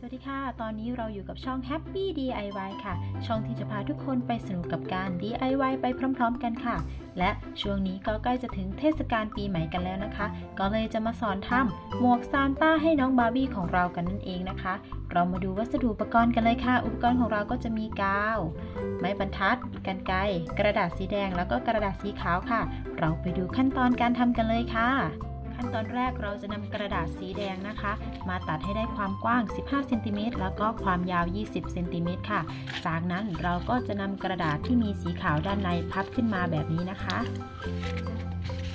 สวัสดีค่ะ ตอนนี้เราอยู่กับช่อง Happy DIY ค่ะ ช่องที่จะพาทุกคนไปสนุกกับการ DIY ไปพร้อม ๆ กันค่ะ และช่วงนี้ก็ใกล้จะถึงเทศกาลปีใหม่กันแล้วนะคะ ก็เลยจะมาสอนทำหมวกซานต้าให้น้องบาร์บี้ของเรากันนั่นเองนะคะ เรามาดูวัสดุอุปกรณ์กันเลยค่ะ อุปกรณ์ของเราก็จะมีกาว ไม้บรรทัด กันไกรกระดาษสีแดง แล้วก็กระดาษสีขาวค่ะ เราไปดูขั้นตอนการทำกันเลยค่ะ ขั้นตอนแรกเราจะนำกระดาษสีแดงนะคะ มาตัดให้ได้ความกว้าง 15 เซนติเมตรแล้วก็ความยาว 20 เซนติเมตรค่ะ จากนั้นเราก็จะนำกระดาษที่มีสีขาวด้านในพับขึ้นมาแบบนี้นะคะ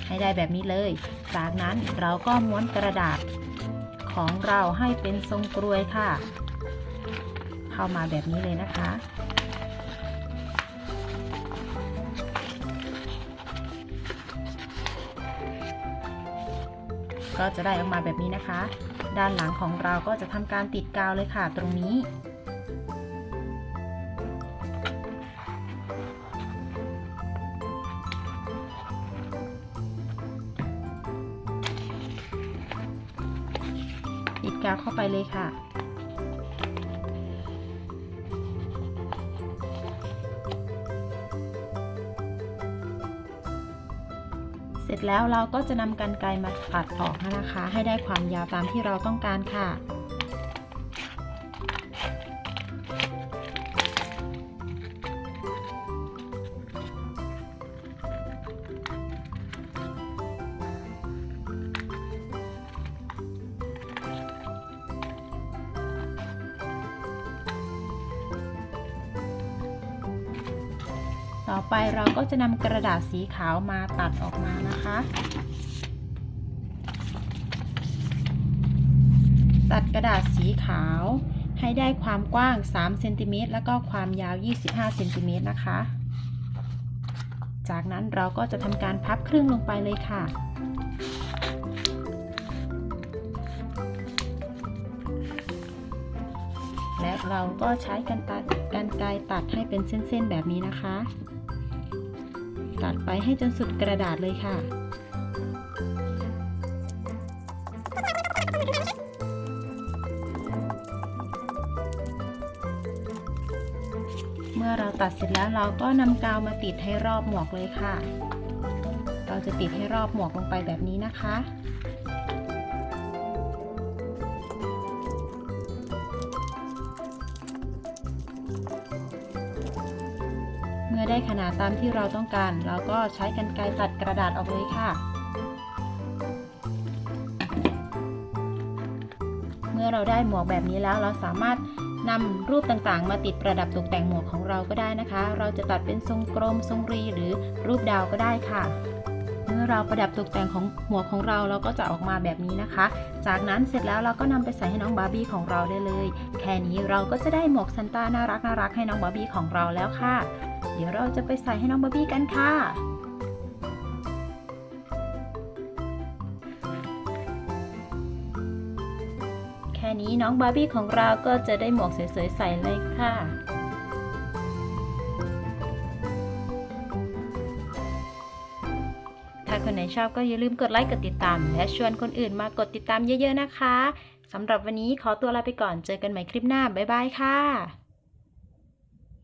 ให้ได้แบบนี้เลย จากนั้นเราก็ม้วนกระดาษของเราให้เป็นทรงกรวยค่ะ เข้ามาแบบนี้เลยนะคะ ก็จะได้ออกมาแบบนี้นะคะ ด้านหลังของเราก็จะทำการติดกาวเลยค่ะตรงนี้ ติดกาวเข้าไปเลยค่ะ ร็จแล้วเราก็จะนำกันไกลมาตัดออกนะคะ ให้ได้ความยาวตามที่เราต้องการค่ะ ต่อไปเราก็จะนำกระดาษสีขาวมาตัดออกมานะคะ ตัดกระดาษสีขาวให้ได้ความกว้าง 3 เซนติเมตรแล้วก็ความยาว 25 เซนติเมตรนะคะ จากนั้นเราก็จะทำการพับครึ่งลงไปเลยค่ะและเราก็ใช้กันตัดกันไกรตัดให้เป็นเส้นๆแบบนี้นะคะ ตัดไปให้จนสุดกระดาษเลยค่ะ เมื่อเราตัดเสร็จแล้วเราก็นำกาวมาติดให้รอบหมวกเลยค่ะ เราจะติดให้รอบหมวกลงไปแบบนี้นะคะ ได้ขนาดตามที่เราต้องการ เราก็ใช้กรรไกรตัดกระดาษออกเลยค่ะ เมื่อเราได้หมวกแบบนี้แล้วเราสามารถนำรูปต่างๆ มาติดประดับตกแต่งหมวกของเราก็ได้นะคะ เราจะตัดเป็นทรงกลมทรงรีหรือรูปดาวก็ได้ค่ะ เมื่อเราประดับตกแต่งของหมวกของเราเราก็จะออกมาแบบนี้นะคะ จากนั้นเสร็จแล้วเราก็นำไปใส่ให้น้องบาร์บี้ของเราได้เลย แค่นี้เราก็จะได้หมวกซันต้าน่ารักน่ารักให้น้องบาร์บี้ของเราแล้วค่ะ เดี๋ยวเราจะไปใส่ให้น้องบาร์บี้กันค่ะ แค่นี้น้องบาร์บี้ของเราก็จะได้หมวกสวยๆใส่เลยค่ะถ้าคนไหนชอบก็อย่าลืมกดไลค์กดติดตาม และชวนคนอื่นมากดติดตามเยอะๆนะคะ สำหรับวันนี้ขอตัวลาไปก่อนเจอกันใหม่คลิปหน้า บ๊ายบายค่ะ